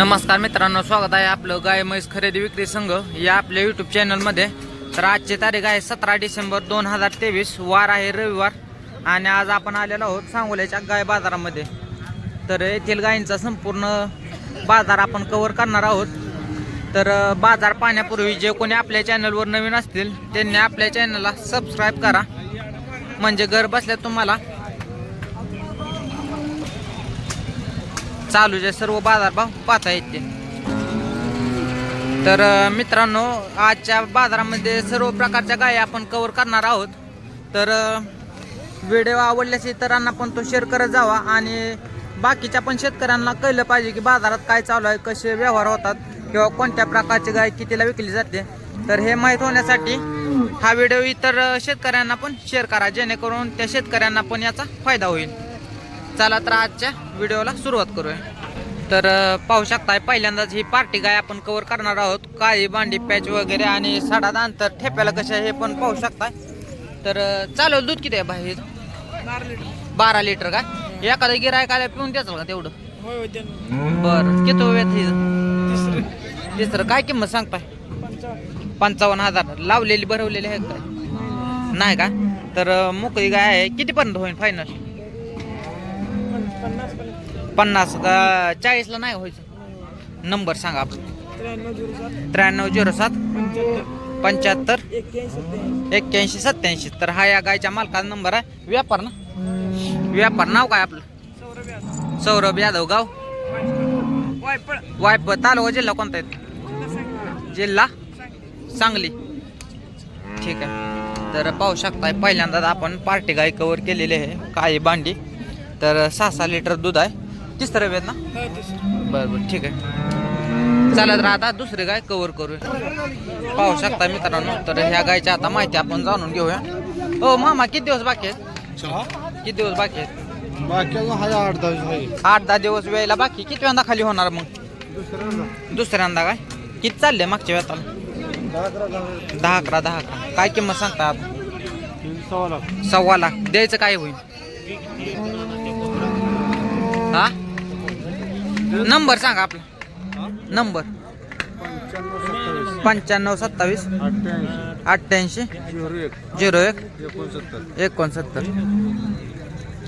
नमस्कार मित्रांनो स्वागत आहे आपलं गाय म्हैस खरेदी विक्री संघ या आपल्या यूट्यूब चॅनलमध्ये तर आजची तारीख आहे सतरा डिसेंबर दोन हजार तेवीस वार आहे रविवार. आणि आज आपण आलेलो आहोत सांगोल्याच्या गाय बाजारामध्ये. तर येथील गायींचा संपूर्ण बाजार आपण कवर करणार आहोत. तर बाजार पाहण्यापूर्वी जे कोणी आपल्या चॅनलवर नवीन असतील त्यांनी आपल्या चॅनलला सबस्क्राईब करा. म्हणजे घर बसल्या तुम्हाला चालूचे सर्व बाजारभाव पाहता येते. तर मित्रांनो आजच्या बाजारामध्ये सर्व प्रकारच्या गाय आपण कवर करणार आहोत. तर व्हिडिओ आवडल्यास इतरांना पण तो शेअर करत जावा आणि बाकीच्या पण शेतकऱ्यांना कळलं पाहिजे की बाजारात काय चालू आहे कसे व्यवहार होतात किंवा कोणत्या प्रकारची गाय कितीला विकली जाते. तर हे माहीत होण्यासाठी हा व्हिडिओ इतर शेतकऱ्यांना पण शेअर करा जेणेकरून त्या शेतकऱ्यांना पण याचा फायदा होईल. चला तर आजच्या व्हिडिओला सुरुवात करूया. तर पाहू शकताय पहिल्यांदाच ही पार्टी गाय आपण कव्हर करणार आहोत. काळी बांडी पॅच वगैरे आणि साडा अंतर ठेप्याला कशा हे पण पाहू शकताय. तर चालेल दूध किती आहे बाहेर बारा लिटर. का? एखादं गिरायक आल्या पिऊन द्याचं का तेवढं? बरं किती वेळ तिसरं. काय किंमत सांगताय? पंचावन्न. हजार. लावलेली भरवलेली आहे काय? नाही का? तर मोकळी गाय आहे. कितीपर्यंत होईल फायनल पन्नास का चाळीसला नाही व्हायचं. नंबर सांगा आपला. त्र्याण्णव झिरो सात. पंच्याहत्तर. एक्क्याऐंशी सत्याऐंशी तर हा या गायच्या मालकाचा नंबर आहे. व्यापार ना? व्यापार नाव काय आपलं? सौरभ यादव गाव. वायप तालुका जिल्हा कोणता आहे? जिल्हा सांगली. ठीक आहे. तर पाहू शकताय पहिल्यांदाच आपण पार्टी गाय कवर केलेली आहे. काळी बांडी तर सहा सहा लिटर दूध आहे. तिसरं वेद ना? बरं बरं ठीक आहे. चालत राहता दुसरी गाय कव्हर करूया. पाहू शकता मित्रांनो तर ह्या गायची आता माहिती आपण जाणून घेऊया. हो मामा किती दिवस बाकी आहेत? किती दिवस बाकी आहेत? बाकी अजून हाय आठ दहा दिवस आहे. आठ दहा दिवस वेळेला बाकी. किती वेळा खाली होणार मग? दुसऱ्यांदा. काय? किती चालले मागच्या वेळाला दहा अकरा दहा अकरा दहा अकरा. काय किंमत सांगता आता? सव्वा लाख. सव्वा लाख. द्यायचं काय होईल? नंबर सांगा आपला. नंबर. पंच्याण्णव सत्तावीस. पंच्याण्णव सत्तावीस अठ्ठ्याऐंशी. झिरो एक. एकोणसत्तर.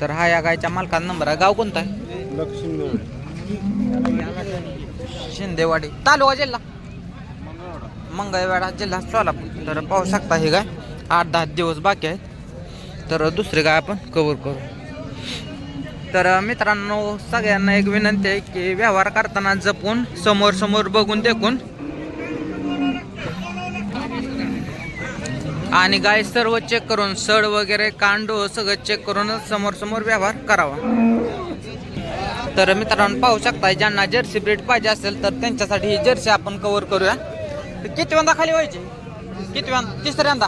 तर हा या गायच्या मालकाचा नंबर आहे. गाव कोणता आहे? शिंदेवाडी. तालुका जिल्हा? मंगळवाडा जिल्हा सोलापूर. तर पाहू शकता हे गाय. आठ दहा दिवस बाकी आहेत तर दुसरी गाय आपण कवर करू. तर मित्रांनो सगळ्यांना एक विनंती आहे की व्यवहार करताना जपून समोर समोर बघून देखून. आणि गाय सर्व चेक करून सड वगैरे कांडो सगळं चेक करूनच समोर समोर व्यवहार करावा. तर मित्रांनो पाहू शकता ज्यांना जर्सी ब्रीड पाहिजे असेल तर त्यांच्यासाठी ही जर्सी आपण कव्हर करूया. तर किती खाली व्हायची? किती तिसऱ्यांदा.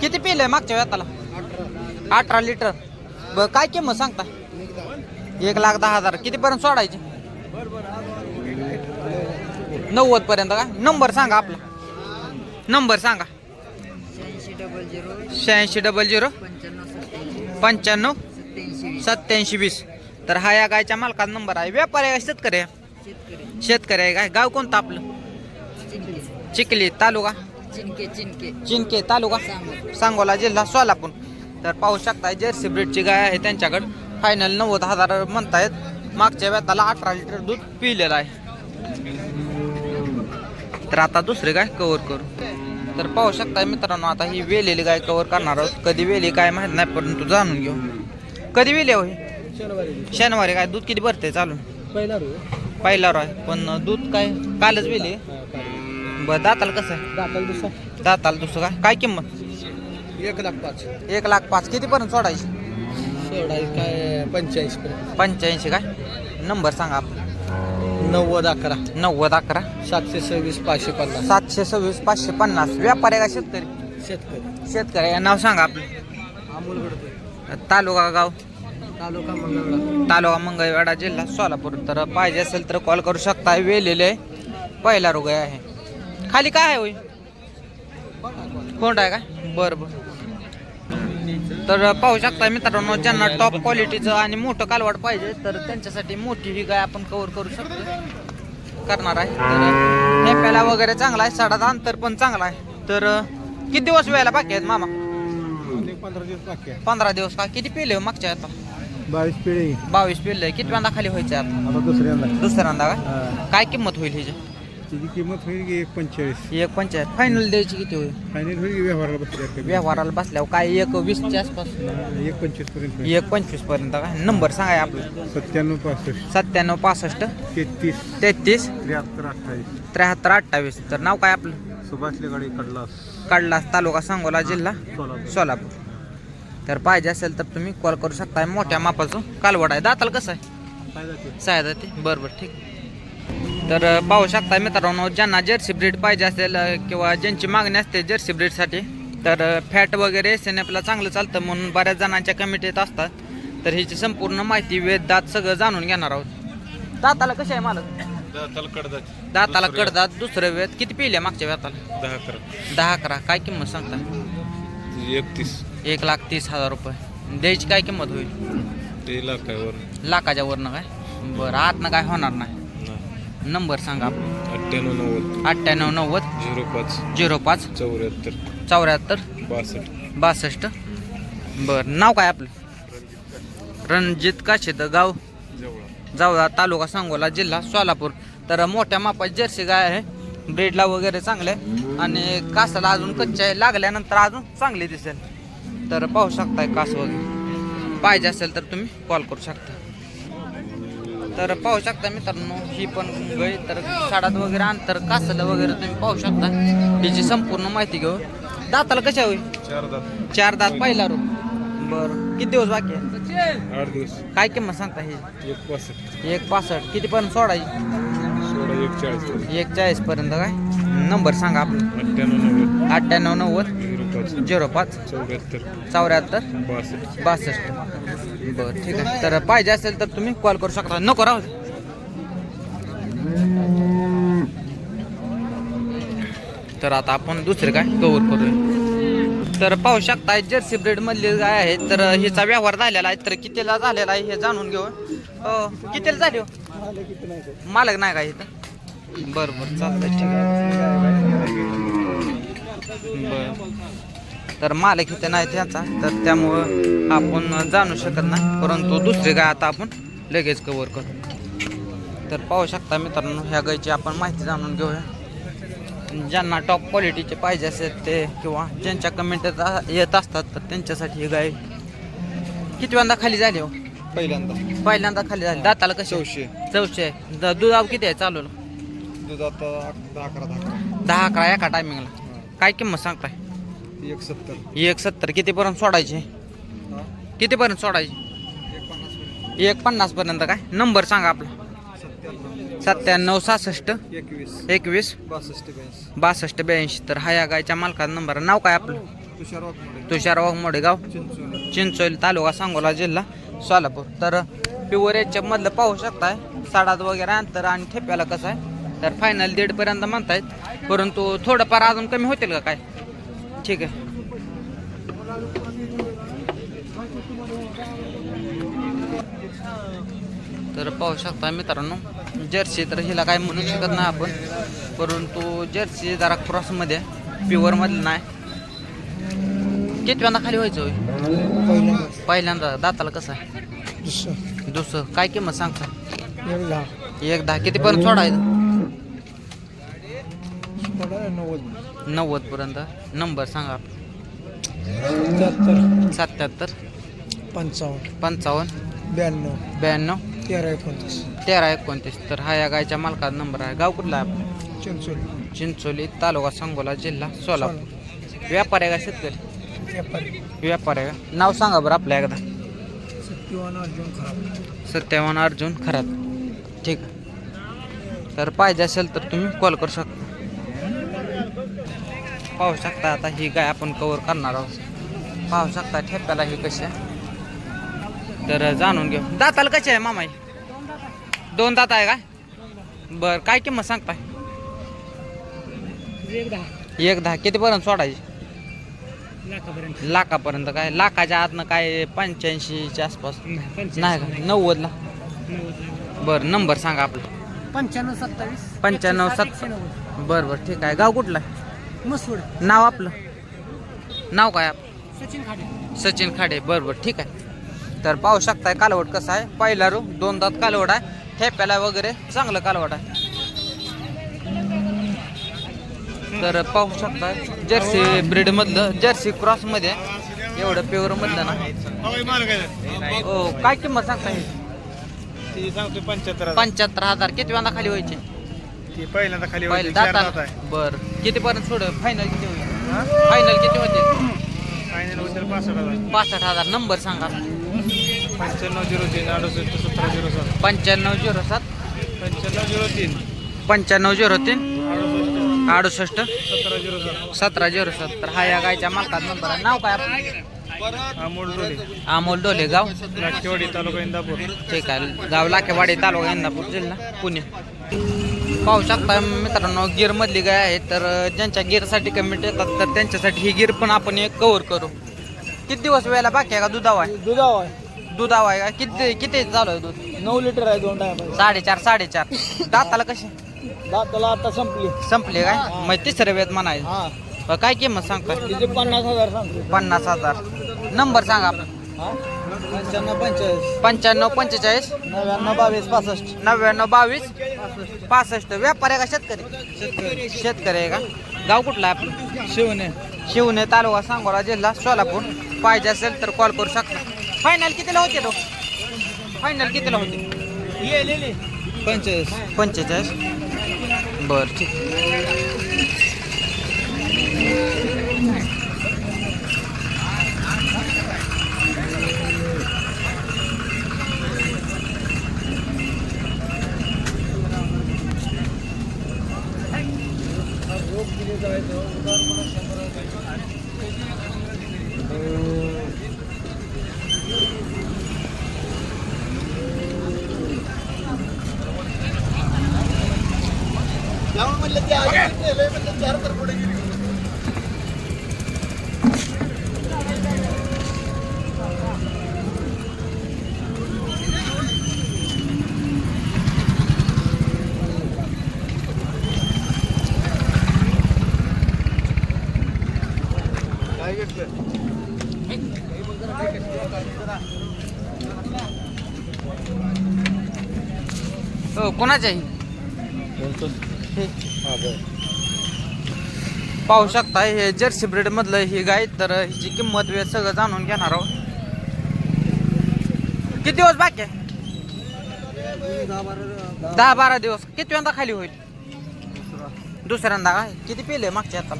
किती पिले मागच्या वेळाला अठरा. लिटर. ब काय किंमत सांगता एक लाख दहा हजार. कितीपर्यंत सोडायची? नव्वद पर्यंत का? नंबर सांगा आपला. नंबर सांगा. शहाऐंशी डबल झिरो. शहाऐंशी डबल झिरो पंच्याण्णव. सत्याऐंशी वीस. तर हा या गायच्या मालकाचा नंबर आहे. व्यापारी आहे शेतकरी आहे. शेतकरी आहे काय? गाव कोणतं आपलं? चिखली तालुका? चिनके चिनके चिंके तालुका? सांगोला. जिल्हा सोलापूर. तर पाहू शकता जर्सी ब्रीडची गाय आहे त्यांच्याकडं. फायनल नव्वद हजार म्हणतायत. मागच्या वेताला अठरा लिटर दूध पिलेलं आहे. तर आता दुसरी गाय कव्हर करू. तर पाहू शकता मित्रांनो आता ही वेलेली गाय कव्हर करणार आहोत. कधी वेली काय माहीत नाही परंतु जाणून घेऊ. कधी वेली होई शनिवारी. काय दूध किती भरते चालून? पहिला रू पहिला आहे पण दूध काय कालच वेली बरं दाताला कसं आहे? दाखल दुसरा. दाताला दुसरं काय? काय किंमत? एक लाख पाच. एक लाख पाच. कितीपर्यंत सोडायची? काय पंच्याऐंशी पर्यंत. पंच्याऐंशी काय? नंबर सांगा आपला नव्वद अकरा. नव्वद अकरा. सातशे सव्वीस पाचशे पन्नास. सातशे सव्वीस पाचशे पन्नास. व्यापारी का शेतकरी? शेतकरी. शेतकरी. नाव सांगा आपलं. अमोल तालुका गाव. तालुका मंगळवेढा. तालुका मंगळवेढा जिल्हा सोलापूर. तर पाहिजे असेल तर कॉल करू शकता. वेलेले आहे पहिला रोग आहे. खाली काय आहे होई कोंड आहे का? बरं बरं. तर पाहू शकता मित्रांनो ज्यांना टॉप क्वालिटीचं आणि मोठं कालवाड पाहिजे तर त्यांच्यासाठी मोठी ही गाय आपण कव्हर करू शकतो करणार आहे. तर ठेप्याला वगैरे चांगला आहे साडाचा अंतर पण चांगला आहे. तर किती दिवस व्हायला बाकी आहेत मामा? पंधरा दिवस बाकी आहे पंधरा दिवस का? किती पिले हो मागच्या आता? बावीस पिढी बावीस पिल्ले किती वेळा खाली व्हायचे आता? दुसऱ्यांदा. दुसऱ्यांदा काय किंमत होईल हिची? तिची किंमत होईल की एक पंचेचाळीस. एक पंचायत फायनल द्यायची किती होईल? फायनल होईल की व्यवहाराला बसल्या व्यवहाराला बसल्यावर काय एक वीसच्या आसपास? एक पंचवीसपर्यंत होईल. एक पंचवीसपर्यंत काय नंबर सांगा आपला. सत्त्याण्णव पासष्ट. सत्त्याण्णव पासष्ट. तेहतीस. तेहतीस. त्र्याहत्तर अठ्ठावीस. त्र्याहत्तर अठ्ठावीस. तर नाव काय आपलं? सुभाष लेगाडी कडला तालुका सांगोला जिल्हा सोलापूर. सोलापूर. तर पाहिजे असेल तर तुम्ही कॉल करू शकता मोठ्या मापाचं कालवड आहे. दाताल कसं आहे? काय जाते ते. बरं बरं ठीक तर पाहू शकता मित्रांनो ज्यांना जर्सी ब्रीड पाहिजे असेल किंवा ज्यांची मागणी असते जर्सी ब्रीडसाठी तर फॅट वगैरे एस एन एफला चांगलं चालतं म्हणून बऱ्याच जणांच्या कमिटीत असतात. तर ह्याची संपूर्ण माहिती वेद दात सगळं जाणून घेणार आहोत. दाताला कसे आहे मालक? दाताला कडदात दुसरं वेद. किती पिले मागच्या वेताला दहा करा दहा अकरा. काय किंमत सांगता? एकतीस. एक लाख तीस हजार रुपये. द्यायची काय किंमत होईल? ते लाखावर. लाखाच्या वरनं काय? बरं आतनं काय होणार नाही. नंबर सांगा. आपला अठ्ठ्याण्णव नव्वद. अठ्ठ्याण्णव नव्वद. झिरो पाच. झिरो पाच. चौऱ्याहत्तर. चौऱ्याहत्तर. बासष्ट. बासष्ट. बरं नाव काय आपलं? रणजित काशेत गाव. जवळ. जावळा तालुका सांगोला जिल्हा सोलापूर. तर मोठ्या मापाची जर्सी गाय आहे. ब्रेडला वगैरे चांगले आणि कासाला अजून कच्चे आहे. लागल्यानंतर अजून चांगली दिसेल. तर पाहू शकताय कास वगैरे. पाहिजे असेल तर तुम्ही कॉल करू शकता. तर पाहू शकता मित्रांनो ही पण गाय तर साडात वगैरे अंतर कासाला वगैरे तुम्ही पाहू शकता. हिची संपूर्ण माहिती घेऊ. दाताला कशा होईल? चार दात. चार दात पहिला रो बरं. किती दिवस बाकी आहे? आठ दिवस. काय किंमत सांगता ही? एक पासष्ट. एक पासष्ट. किती पर्यंत सोडायची? एक चाळीस पर्यंत काय? नंबर सांगा आपला. अठ्ठ्याण्णव नव्वद. अठ्ठ्याण्णव नव्वद. झिरो पाच. झिरो पाच. चौऱ्याहत्तर. चौऱ्याहत्तर. बासष्ट. बासष्ट. बरं ठीक आहे. तर पाहिजे असेल तर तुम्ही कॉल करू शकता. नको राहू दे. तर आता आपण दुसरे काय? कव्हर करूया. तर पाहू शकता जर्सी ब्रीड मधली गाय आहे. तर हिचा व्यवहार झालेला आहे. तर कितीला झालेला आहे हे जाणून घेऊ. हो कितीला झाली हो? मालक नाही का इथं? बरं बरं चालतंय ठीक आहे. बरं. तर मालक इथे नाही त्यांचा तर त्यामुळं आपण जाणू शकत नाही परंतु दुसरी गाय आता आपण लगेच कवर करू. तर पाहू शकता मित्रांनो ह्या गायची आपण माहिती जाणून घेऊया. ज्यांना टॉप क्वालिटीचे पाहिजे असेल ते किंवा ज्यांच्या कमेंट येत असतात तर त्यांच्यासाठी ही गाय किती वेळा खाली झाली हो? पहिल्यांदा. पहिल्यांदा खाली झाली. दाताला कशी? चौशे. चौशे. दुधाव किती आहे? चालू दूध आता दहा अकरा दहा दहा अकरा एका टायमिंगला काय किंमत सांगताय? एक सत्तर एक सत्तर कितीपर्यंत सोडायची? कितीपर्यंत सोडायची? एक पन्नास पर्यंत. काय? नंबर सांगा आपला. सत्त्याण्णव. सहासष्ट. एकवीस. एकवीस. बासष्ट ब्याऐंशी. बासष्ट ब्याऐंशी. तर हा या गायच्या मालकाचा नंबर. नाव काय आपलं? तुषार वाघमोडे. तुषार वाघमोडे गाव चिंचोली. चिंचोली तालुका सांगोला जिल्हा सोलापूर. तर प्युअर याच्या मधलं पाहू शकताय. साडात वगैरे अंतर आणि ठेप्याला कसं आहे? तर फायनल दीड पर्यंत म्हणतायत. परंतु थोडंफार अजून कमी होतील का काय? ठीक आहे. तर पाहू शकता मित्रांनो जर्सी तर हिला काय म्हणू शकत नाही आपण. परंतु जर्सी जरा क्रॉसमध्ये प्युअरमधलं नाही. किती वेळा खाली व्हायचं होय? पहिल्यांदा. दाताला कसं आहे? दुसरं. काय किंमत सांगता एक दहा. एक दहा. किती पर्यंत सोडायचं नव्वद नव्वद पर्यंत. नंबर सांगा. सत्याहत्तर सत्याहत्तर. पंचावन्न. पंचावन्न. ब्याण्णव. ब्याण्णव. तेरा एकोणतीस. तेरा एकोणतीस. तर हा या गायच्या मालकाचा नंबर आहे. गाव कुठला आहे आपला? चिंचोली. चिंचोली तालुका सांगोला जिल्हा सोलापूर. व्यापार आहे का शेतकरी? व्यापारी. व्यापार आहे का? नाव सांगा बरं आपल्या एकदा. सत्यवान अर्जुन खराब. सत्यवान अर्जुन खरात ठीक. आहे. तर पाहिजे असेल तर तुम्ही कॉल करू शकता. पाहू शकता आता ही गाय आपण कवर करणार आहोत. पाहू शकता ठेप्याला ही कशी आहे. तर जाणून घेऊ. दाताला कशी आहे मामाई? दोन दात आहे काय बर काय किंमत सांगताय? एक दहा. कितीपर्यंत सोडायची? लाखापर्यंत काय? लाखाच्या आतनं काय पंच्याऐंशीच्या आसपास? नाही का? नव्वदला? बरं नंबर सांगा आपला. पंच्याण्णव सत्तावीस. पंच्याण्णव नव्वद. बरं बरं ठीक आहे. गाव कुठलं? आहे? मसूड नाव आपलं? नाव काय आप सचिन खाडे. सचिन खाडे. बरं बरं ठीक आहे. तर पाहू शकताय कालवड कसं आहे. पहिला रू दोन दात कालवड आहे. ठेप्याला वगैरे चांगलं कालवड आहे. तर पाहू शकताय जर्सी ब्रीड मधलं जर्सी क्रॉसमध्ये एवढं प्युअर मधलं ना. हो काय किंमत सांगता पंच्याहत्तर हजार. किती वेळा खाली व्हायचे? ती पहिल्यांदा खाली दाता बर. किती पर्यंत सोड फायनल किती होईल? फायनल किती होते? फायनल होतील पासष्ट हजार. पासष्ट हजार. नंबर सांगा. पंच्याण्णव झिरो तीन अडुसष्ट सतरा झिरो सात. पंच्याण्णव झिरो सात. पंच्याण्णव झिरो तीन. पंच्याण्णव झिरो तीन. अडुसष्ट. अडुसष्ट. सतरा झिरो सात. सतरा झिरो सात. तर हा या गायच्या मालकात नंबर आहे. नाव काय आपलं? अमोल डोले. अमोल डोले गाव? लाटकेवाडी तालुका इंदापूर. ठीक आहे. गाव लाखेवाडी तालुका इंदापूर जिल्हा पुणे. पाहू शकता मित्रांनो गिर मधली गाय आहे तर ज्यांच्या गिरसाठी कमेंट येतात तर त्यांच्यासाठी ही गिर पण आपण एक कव्हर करू. किती दिवस वेळेला बाकी आहे का? दुधावा आहे? दुधाव आहे. दुधावा आहे का? किती किती चालू आहे दूध? नऊ लिटर आहे दोन टायम साडेचार साडेचार. दाताला कशी? दाताला आता संपली. संपले काय? मग तिसरं वेद म्हणायचं. हा. काय किंमत सांगता पन्नास हजार सांगतो. पन्नास हजार. नंबर सांगा आपला. पंच्याण्णव पंचेचाळीस. पंच्याण्णव पंचेचाळीस. नव्याण्णव बावीस पासष्ट. नव्याण्णव बावीस. पासष्ट. व्यापारी आहे का शेतकरी? शेतकरी. आहे का? गाव कुठला आहे आपलं? शिवने. शिवणे तालुका सांगोला जिल्हा सोलापूर. पाहिजे असेल तर कॉल करू शकता. फायनल कितीला होते तो? फायनल कितीला होते? पंचेचाळीस. पंचेचाळीस. बरं ठीक. हो कोणाच्या ही पाहू शकता हे जर्सी ब्रीड मधलं ही गाय तर हिची किंमत वेळ सगळं जाणून घेणार आहोत. किती दिवस बाकी आहे? दहा बारा दिवस. किती वेळा खाली होईल? दुसऱ्यांदा काय? किती पेले मागच्या आता?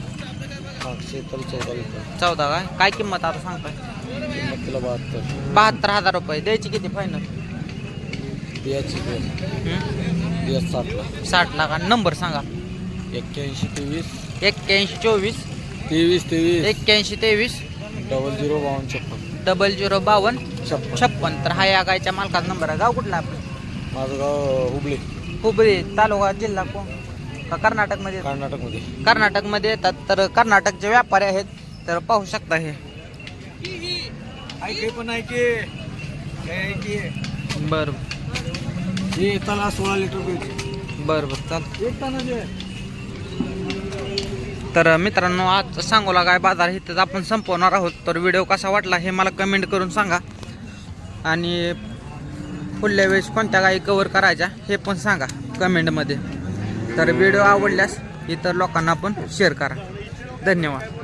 चौदा काय? काय किंमत आता सांगताय? बहात्तर. हजार रुपये. द्यायची किती फायनल साठ लाख. आणि नंबर सांगा. एक्क्याऐंशी तेवीस. एक्क्याऐंशी चोवीस. तेवीस तेवीस. एक्क्याऐंशी तेवीस. डबल झिरो बावन्न छप्पन. डबल झिरो बावन्न छप्पन. छप्पन. तर हा या गायच्या मालकाचा नंबर आहे. गाव कुठला आपलं? माझं गाव हुबळी हुबळी तालुका जिल्हा कोण का कर्नाटकमध्ये? कर्नाटकमध्ये. कर्नाटकमध्ये येतात. तर कर्नाटकचे व्यापारी आहेत. तर पाहू शकता हे. ऐके पण ऐके ऐके. बरं. हे येताना सोळा लिटर बरं बरं तर मित्रांनो आज सांगोला गाय बाजार इथंच आपण संपवणार आहोत. तर व्हिडिओ कसा वाटला हे मला कमेंट करून सांगा. आणि पुढल्या वेळेस कोणत्या गायी कवर करायच्या हे पण सांगा कमेंटमध्ये तर व्हिडिओ आवडल्यास इतर लोकांना पण शेअर करा. धन्यवाद.